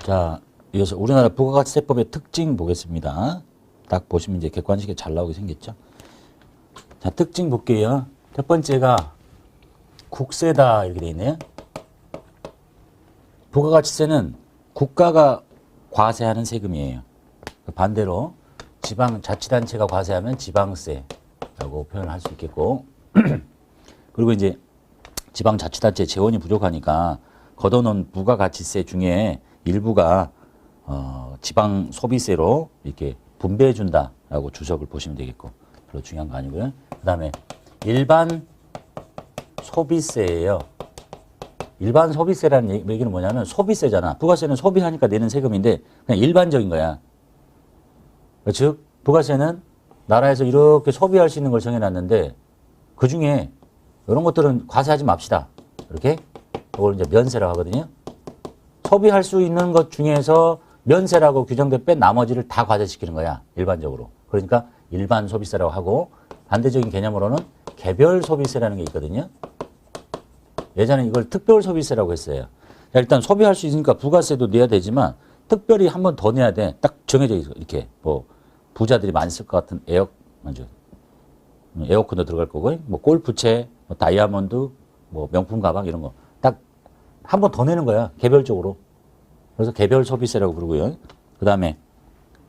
자, 이어서 우리나라 부가가치세법의 특징 보겠습니다. 딱 보시면 이제 객관식에 잘 나오게 생겼죠. 자, 특징 볼게요. 첫 번째가 국세다 이렇게 돼 있네요. 부가가치세는 국가가 과세하는 세금이에요. 반대로 지방 자치단체가 과세하면 지방세라고 표현을 할 수 있겠고 그리고 이제 지방자치단체 재원이 부족하니까 걷어놓은 부가가치세 중에 일부가 어, 지방 소비세로 이렇게 분배해 준다라고 주석을 보시면 되겠고 별로 중요한 거 아니고요. 그 다음에 일반 소비세예요. 일반 소비세라는 얘기- 얘기는 뭐냐면 소비세잖아. 부가세는 소비하니까 내는 세금인데 그냥 일반적인 거야. 즉 부가세는 나라에서 이렇게 소비할 수 있는 걸 정해놨는데 그 중에 이런 것들은 과세하지 맙시다. 이렇게 이걸 이제 면세라고 하거든요. 소비할 수 있는 것 중에서 면세라고 규정돼 뺀 나머지를 다 과세시키는 거야. 일반적으로. 그러니까 일반 소비세라고 하고 반대적인 개념으로는 개별 소비세라는 게 있거든요. 예전에 이걸 특별 소비세라고 했어요. 자, 일단 소비할 수 있으니까 부가세도 내야 되지만 특별히 한 번 더 내야 돼. 딱 정해져 있어. 이렇게 뭐 부자들이 많이 쓸 것 같은 에어 먼저 에어컨도 들어갈 거고 뭐 골프채, 뭐 다이아몬드, 뭐 명품 가방 이런 거딱 한 번 더 내는 거야. 개별적으로. 그래서 개별 소비세라고 부르고요. 그 다음에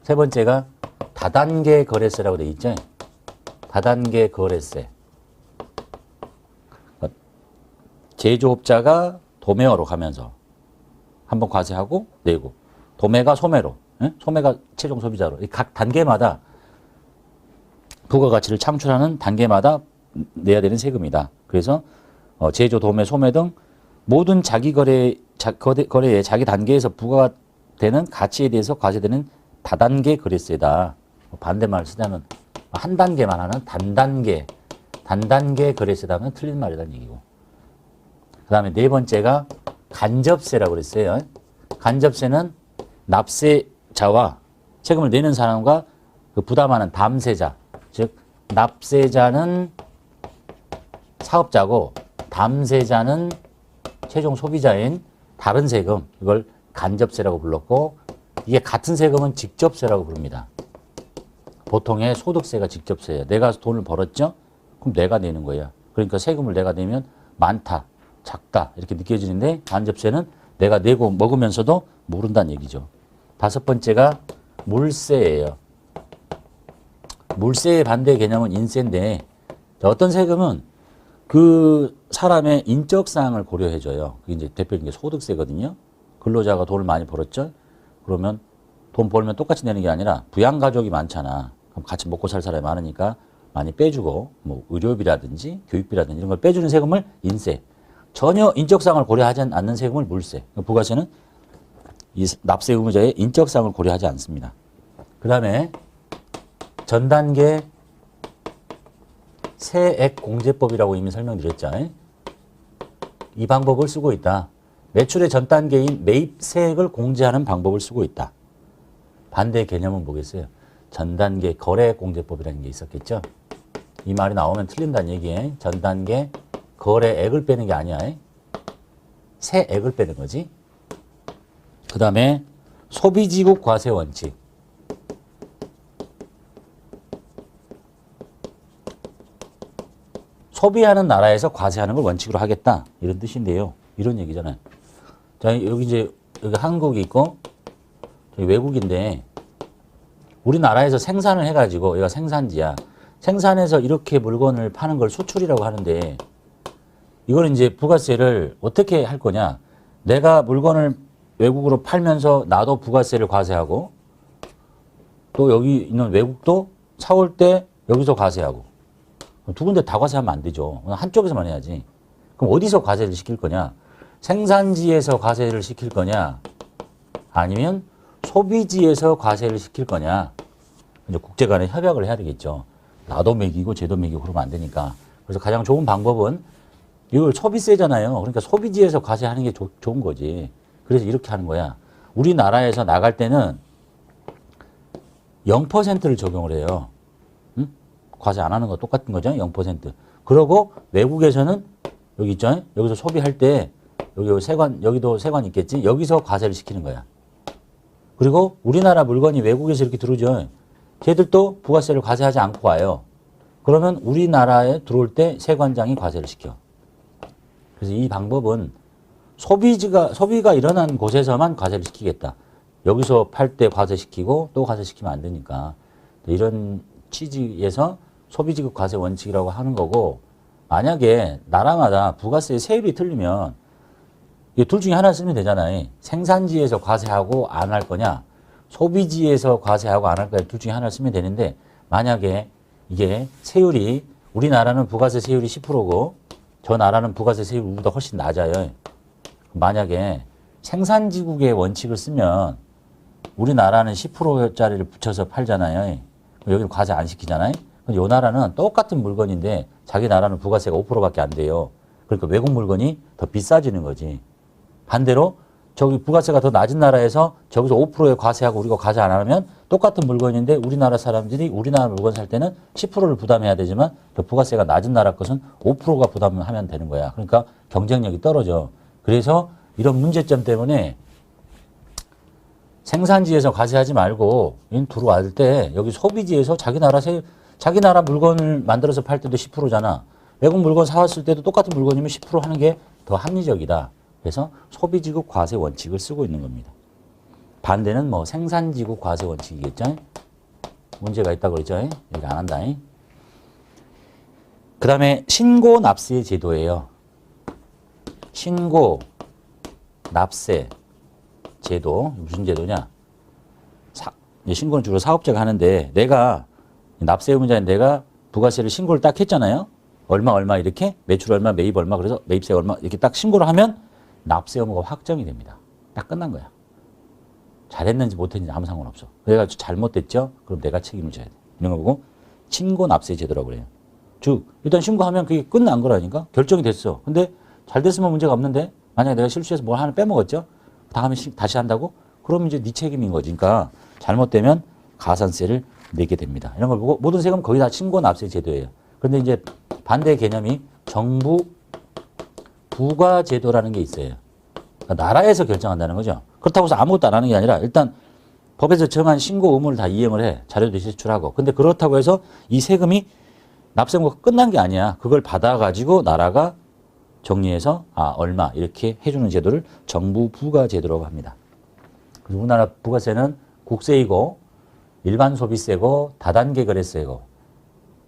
세 번째가 다단계 거래세라고 돼 있죠. 다단계 거래세. 제조업자가 도매어로 가면서 한 번 과세하고 내고 도매가 소매로 예? 소매가 최종 소비자로 이각 단계마다 부가가치를 창출하는 단계마다 내야 되는 세금이다. 그래서 어, 제조, 도매, 소매 등 모든 자기 거래 자, 거래, 거래의 자기 단계에서 부과되는 가치에 대해서 과세되는 다단계 거래세다. 뭐 반대말 쓰자면 한 단계만 하는 단단계 단단계 거래세다면 틀린 말이라는 얘기고. 그 다음에 네 번째가 간접세라고 그랬어요. 간접세는 납세자와 세금을 내는 사람과 그 부담하는 담세자, 즉 납세자는 사업자고 담세자는 최종 소비자인 다른 세금 이걸 간접세라고 불렀고 이게 같은 세금은 직접세라고 부릅니다. 보통의 소득세가 직접세예요. 내가 돈을 벌었죠? 그럼 내가 내는 거야. 그러니까 세금을 내가 내면 많다, 작다 이렇게 느껴지는데 간접세는 내가 내고 먹으면서도 모른다는 얘기죠. 다섯 번째가 물세예요. 물세의 반대 개념은 자, 어떤 세금은 그 사람의 인적 사항을 고려해줘요. 그게 이제 대표적인 게 소득세거든요. 근로자가 돈을 많이 벌었죠. 그러면 돈 벌면 똑같이 내는 게 아니라 부양 가족이 많잖아. 그럼 같이 먹고 살 사람이 많으니까 많이 빼주고 뭐 의료비라든지 교육비라든지 이런 걸 빼주는 세금을 인세. 전혀 인적 사항을 고려하지 않는 세금을 물세. 부가세는 이 납세 의무자의 인적 사항을 고려하지 않습니다. 그 다음에 전 단계 세액 공제법이라고 이미 설명드렸죠. 이 방법을 쓰고 있다. 매출의 전 단계인 매입 세액을 공제하는 방법을 쓰고 있다. 반대 개념은 뭐겠어요? 전 단계 거래 공제법이라는 게 있었겠죠. 이 말이 나오면 틀린다는 얘기에 전 단계 거래액을 빼는 게 아니야. 세액을 빼는 거지. 그 다음에 소비지국 과세 원칙. 소비하는 나라에서 과세하는 걸 원칙으로 하겠다. 이런 뜻인데요. 이런 얘기잖아요. 자, 여기 이제, 여기 한국이 있고, 외국인데, 우리나라에서 생산을 해가지고, 여기가 생산지야. 생산해서 이렇게 물건을 파는 걸 수출이라고 하는데, 이거는 이제 부가세를 어떻게 할 거냐. 내가 물건을 외국으로 팔면서 나도 부가세를 과세하고, 또 여기 있는 외국도 사올 때 여기서 과세하고, 두 군데 다 과세하면 안 되죠. 한쪽에서만 해야지. 그럼 어디서 과세를 시킬 거냐? 생산지에서 과세를 시킬 거냐? 아니면 소비지에서 과세를 시킬 거냐? 이제 국제 간에 협약을 해야 되겠죠. 나도 매기고 쟤도 매기고 그러면 안 되니까. 그래서 가장 좋은 방법은 이걸 소비세잖아요. 그러니까 소비지에서 과세하는 게 조- 좋은 거지. 그래서 이렇게 하는 거야. 우리나라에서 나갈 때는 0%를 적용을 해요. 응? 과세 안 하는 거 똑같은 거죠. 0%. 그러고 외국에서는 여기 있죠. 여기서 소비할 때 여기 세관 여기도 세관 있겠지. 여기서 과세를 시키는 거야. 그리고 우리나라 물건이 외국에서 이렇게 들어오죠. 걔들도 부가세를 과세하지 않고 와요. 그러면 우리나라에 들어올 때 세관장이 과세를 시켜. 그래서 이 방법은 소비지가 소비가 일어난 곳에서만 과세를 시키겠다. 여기서 팔 때 과세시키고 또 과세시키면 안 되니까 이런 취지에서 소비지급 과세 원칙이라고 하는 거고 만약에 나라마다 부가세 세율이 틀리면 이 둘 중에 하나 쓰면 되잖아요. 생산지에서 과세하고 안 할 거냐, 소비지에서 과세하고 안 할 거냐 둘 중에 하나 쓰면 되는데 만약에 이게 세율이 우리나라는 부가세 세율이 10%고 저 나라는 부가세 세율이 우리보다 훨씬 낮아요. 만약에 생산지국의 원칙을 쓰면 우리나라는 10%짜리를 붙여서 팔잖아요. 여기는 과세 안 시키잖아요. 요 나라는 똑같은 물건인데 자기 나라는 부가세가 5%밖에 안 돼요. 그러니까 외국 물건이 더 비싸지는 거지. 반대로 저기 부가세가 더 낮은 나라에서 저기서 5%에 과세하고 우리가 과세 안 하면 똑같은 물건인데 우리나라 사람들이 우리나라 물건 살 때는 10%를 부담해야 되지만 저 부가세가 낮은 나라 것은 5%가 부담을 하면 되는 거야. 그러니까 경쟁력이 떨어져. 그래서 이런 문제점 때문에 생산지에서 과세하지 말고 인 들어왔을 때 여기 소비지에서 자기 나라 세 자기 나라 물건을 만들어서 팔 때도 10%잖아. 외국 물건 사왔을 때도 똑같은 물건이면 10% 하는 게 더 합리적이다. 그래서 소비지국 과세 원칙을 쓰고 있는 겁니다. 반대는 뭐 생산지국 과세 원칙이겠죠. 문제가 있다고 그랬죠. 여기 안 한다. 그 다음에 신고 납세 제도예요. 신고 납세 제도 무슨 제도냐? 사, 신고는 주로 사업자가 하는데 내가 납세 의무자인 내가 부가세를 신고를 딱 했잖아요. 얼마 얼마 이렇게 매출 얼마 매입 얼마 그래서 매입세 얼마 이렇게 딱 신고를 하면 납세 의무가 확정이 됩니다. 딱 끝난 거야. 잘했는지 못했는지 아무 상관없어. 내가 잘못됐죠? 그럼 내가 책임을 져야 돼. 이런 거 보고 신고 납세 제도라고 그래요. 즉 일단 신고하면 그게 끝난 거라니까 결정이 됐어. 근데 잘 됐으면 문제가 없는데 만약에 내가 실수해서 뭘 하나 빼먹었죠? 다음에 시- 다시 한다고? 그러면 이제 네 책임인 거지. 그러니까 잘못되면 가산세를 내게 됩니다. 이런 걸 보고 모든 세금 거의 다 신고 납세 제도예요. 그런데 이제 반대 개념이 정부 부가 제도라는 게 있어요. 그러니까 나라에서 결정한다는 거죠. 그렇다고 해서 아무것도 안 하는 게 아니라 일단 법에서 정한 신고 의무를 다 이행을 해. 자료도 제출하고. 근데 그렇다고 해서 이 세금이 납세 의무가 끝난 게 아니야. 그걸 받아가지고 나라가 정리해서 아 얼마 이렇게 해주는 제도를 정부 부가 제도라고 합니다. 그래서 우리나라 부가세는 국세이고 일반 소비세고 다단계 거래세고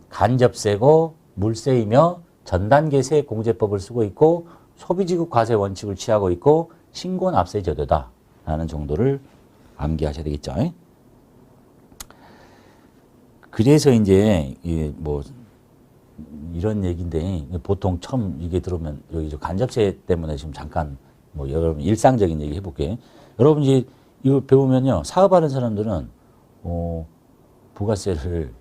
간접세고 물세이며 전단계 세액공제법을 쓰고 있고 소비지급 과세 원칙을 취하고 있고 신고납세 제도다 라는 정도를 암기하셔야 되겠죠. 그래서 이제 이뭐 이런 얘기인데 보통 처음 이게 들어오면 여기 저 간접세 때문에 지금 잠깐 뭐 여러분 일상적인 얘기 해볼게. 여러분 이제 이거 배우면요 사업하는 사람들은 어 부가세를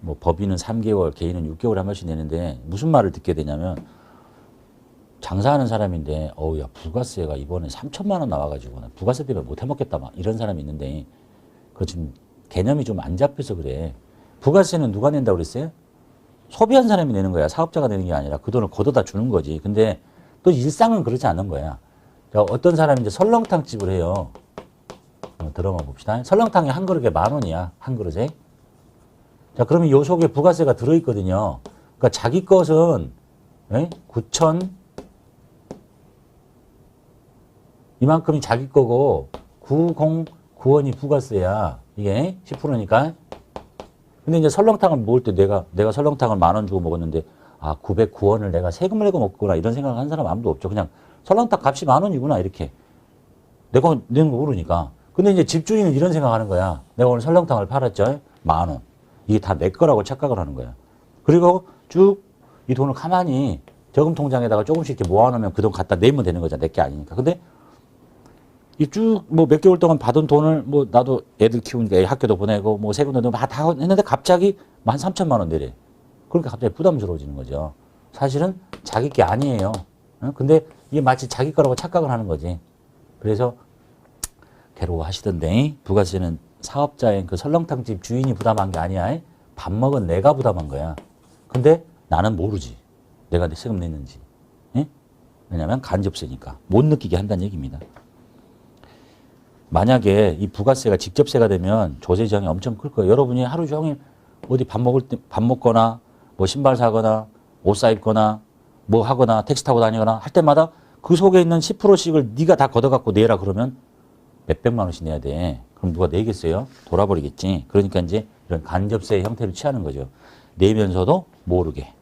뭐 법인은 3개월, 개인은 6개월 한 번씩 내는데 무슨 말을 듣게 되냐면 장사하는 사람인데 어우 야 부가세가 이번에 3천만 원 나와가지고 나 부가세 때문에 못 해먹겠다 막 이런 사람이 있는데 그 지금 개념이 좀 안 잡혀서 그래. 부가세는 누가 낸다고 그랬어요? 소비한 사람이 내는 거야. 사업자가 내는 게 아니라 그 돈을 걷어다 주는 거지. 근데 또 일상은 그렇지 않은 거야. 자, 어떤 사람이 이제 설렁탕 집을 해요. 어, 들어가 봅시다. 설렁탕이 한 그릇에 만 원이야. 한 그릇에. 자, 그러면 요 속에 부가세가 들어있거든요. 그러니까 자기 것은 에? 9천 이만큼이 자기 거고 909원이 부가세야. 이게 10%니까. 근데 이제 설렁탕을 먹을 때 내가 내가 설렁탕을 만 원 주고 먹었는데 아 909원을 내가 세금을 내고 먹구나 이런 생각을 하는 사람 아무도 없죠. 그냥 설렁탕 값이 만 원이구나 이렇게 내가 내는 거 모르니까. 근데 이제 집주인은 이런 생각하는 거야. 내가 오늘 설렁탕을 팔았죠. 만 원. 이게 다 내 거라고 착각을 하는 거야. 그리고 쭉 이 돈을 가만히 저금 통장에다가 조금씩 이렇게 모아놓으면 그 돈 갖다 내면 되는 거잖아. 내 게 아니니까. 근데 이 쭉 뭐 몇 개월 동안 받은 돈을 뭐 나도 애들 키우니까 애 학교도 보내고 뭐 세금도 내고 다, 다 했는데 갑자기 뭐한 3천만 원 내래. 그러니까 갑자기 부담스러워지는 거죠. 사실은 자기 게 아니에요. 어? 근데 이게 마치 자기 거라고 착각을 하는 거지. 그래서 괴로워하시던데 부가세는 사업자인 그 설렁탕집 주인이 부담한 게 아니야. 밥 먹은 내가 부담한 거야. 근데 나는 모르지. 내가 내 세금 냈는지. 예? 왜냐면 간접세니까. 못 느끼게 한다는 얘기입니다. 만약에 이 부가세가 직접세가 되면 조세 지장이 엄청 클 거예요. 여러분이 하루 종일 어디 밥 먹을 때 밥 먹거나 뭐 신발 사거나 옷 사 입거나 뭐 하거나 택시 타고 다니거나 할 때마다 그 속에 있는 10%씩을 네가 다 걷어갖고 내라 그러면 몇백만 원씩 내야 돼. 그럼 누가 내겠어요? 돌아버리겠지. 그러니까 이제 이런 간접세 형태를 취하는 거죠. 내면서도 모르게.